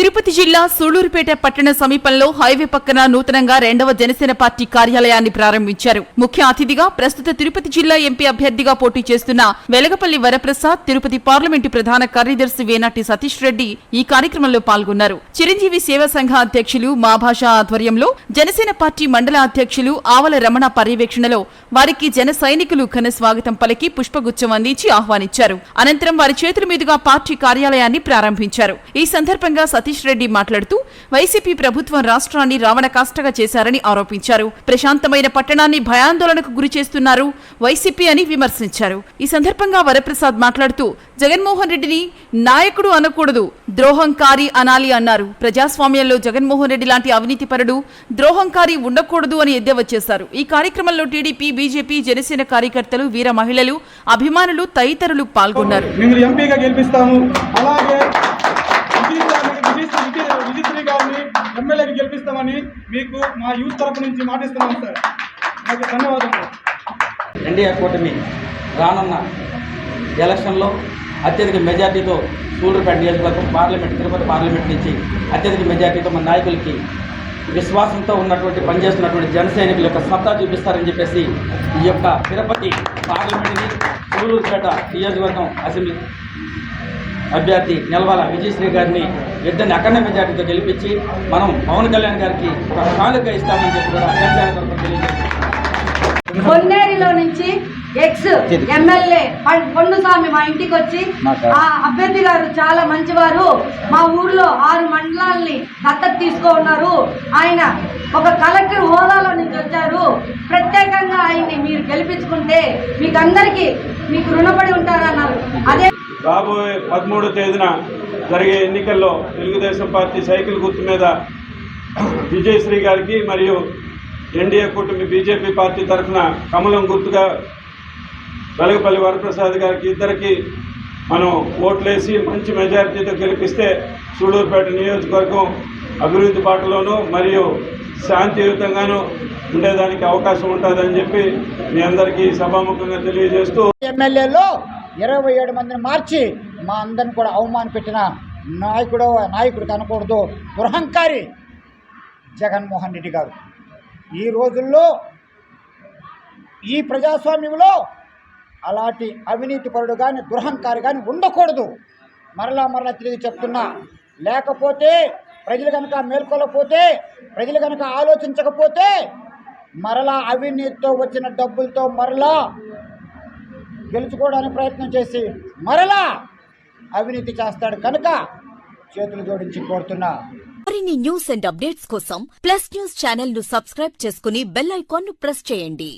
తిరుపతి జిల్లా సూళ్ళూరుపేట పట్టణ సమీపంలో హైవే పక్కన నూతనంగా రెండవ జనసేన పార్టీ కార్యాలయాన్ని ప్రారంభించారు. ముఖ్య అతిథిగా ప్రస్తుత తిరుపతి జిల్లా ఎంపీ అభ్యర్థిగా పోటీ చేస్తున్న వెలగపల్లి వరప్రసాద్ తిరుపతి పార్లమెంటు ప్రధాన కార్యదర్శి వేనాటి సతీష్ రెడ్డి ఈ కార్యక్రమంలో పాల్గొన్నారు. చిరంజీవి సేవా సంఘ అధ్యక్షులు మా భాష ఆధ్వర్యంలో జనసేన పార్టీ మండల అధ్యక్షులు ఆవల రమణ పర్యవేక్షణలో వారికి జన సైనికులు ఘన స్వాగతం పలికి పుష్పగుచ్చం అందించి ఆహ్వానించారు. అనంతరం వారి చేతుల మీదుగా పార్టీ కార్యాలయాన్ని ప్రారంభించారు. ఈ సందర్భంగా సతీష్ రెడ్డి మాట్లాడుతూ వైసీపీ ప్రభుత్వం రాష్ట్రాన్ని రావణ కాష్టగా చేశారని ఆరోపించారు. ప్రశాంతమైన పట్టణాన్ని భయాందోళనకు గురి చేస్తున్నారు వైసీపీ అని విమర్శించారు. ఈ సందర్భంగా వరప్రసాద్ మాట్లాడుతూ జగన్మోహన్ రెడ్డిని నాయకుడు అనకూడదు ద్రోహంకారి అనాలి అన్నారు. ప్రజాస్వామ్యంలో జగన్మోహన్ రెడ్డి లాంటి అవినీతిపరుడు ద్రోహంకారి ఉండకూడదు అని ఎద్దేవా చేశారు. ఈ కార్యక్రమంలో టీడీపీ బీజేపీ జనసేన కార్యకర్తలు వీర మహిళలు అభిమానులు తదితరులు పాల్గొన్నారు. మిమ్మల్ని ఎంపీగా గెలిపిస్తాము. అలా ఎమ్మెల్యేకి గెలిపిస్తామని మీకు మా యూత్ తరపు నుంచి మాటిస్తున్నాం సార్. నాకు ధన్యవాదాలు ఎన్డీఏ కూటమి రానున్న ఎలక్షన్లో అత్యధిక మెజార్టీతో సూళ్ళూరుపేట నియోజకవర్గం పార్లమెంట్ తిరుపతి పార్లమెంట్ నుంచి అత్యధిక మెజార్టీతో మన నాయకులకి విశ్వాసంతో ఉన్నటువంటి పనిచేస్తున్నటువంటి జన సైనికుల యొక్క సత్తా చూపిస్తారని చెప్పేసి ఈ యొక్క తిరుపతి పార్లమెంట్ని సూళ్ళూరుపేట నియోజకవర్గం అసెంబ్లీ అభ్యర్థి నిలవాల విజయశ్రీ గారిని ఇద్దరిని అఖండ మెజార్టీతో గెలిపించి మనం పవన్ కళ్యాణ్ గారికి ఒక కానుక ఇస్తామని చెప్పి కూడా పొన్నేరిలో నుంచి ఎక్స్ ఎమ్మెల్యే పొన్నుస్వామి మా ఇంటికి వచ్చి ఆ అభ్యర్థి గారు చాలా మంచివారు. మా ఊర్లో ఆరు మండలాల్ని దత్తత తీసుకో ఉన్నారు ఆయన ఒక కలెక్టర్ హోదాలో నుంచి వచ్చారు. ప్రత్యేకంగా ఆయన్ని మీరు గెలిపించుకుంటే మీకు అందరికీ మీకు రుణపడి ఉంటారన్నారు. అదే రాబోయే పదమూడో తేదీన జరిగే ఎన్నికల్లో తెలుగుదేశం పార్టీ సైకిల్ గుర్తు మీద విజయశ్రీ గారికి మరియు ఎన్డీఏ కూటమి బీజేపీ పార్టీ తరఫున కమలం గుర్తుగా వెలగపల్లి వరప్రసాద్ గారికి ఇద్దరికి మనం ఓట్లేసి మంచి మెజారిటీతో గెలిపిస్తే సూళూరుపేట నియోజకవర్గం అభివృద్ధి బాటలోనూ మరియు శాంతియుతంగాను ఉండేదానికి అవకాశం ఉంటుందని చెప్పి మీ అందరికీ సభాముఖంగా తెలియజేస్తూ ఎమ్మెల్యేలో ఇరవై ఏడు మందిని మార్చి మా అందరిని కూడా అవమాన పెట్టిన నాయకుడు నాయకుడు కనకూడదు దురహంకారి జగన్మోహన్ రెడ్డి గారు. ఈ రోజుల్లో ఈ ప్రజాస్వామ్యంలో అలాంటి అవినీతిపరుడు కానీ దురహంకారి కానీ ఉండకూడదు. మరలా మరలా తిరిగి చెప్తున్నా లేకపోతే ప్రజలు కనుక మేల్కొలపోతే ప్రజలు కనుక ఆలోచించకపోతే మరలా అవినీతితో వచ్చిన డబ్బులతో మరలా గెలుచుకోవడానికి ప్రయత్నం చేసి మరలా అవినీతి చేస్తాడు కనుక చేతులు జోడించి కోరుతున్నా. మరిన్ని న్యూస్ అండ్ అప్డేట్స్ కోసం ప్లస్ న్యూస్ ఛానల్ను సబ్స్క్రైబ్ చేసుకుని బెల్ ఐకాన్ను ప్రెస్ చేయండి.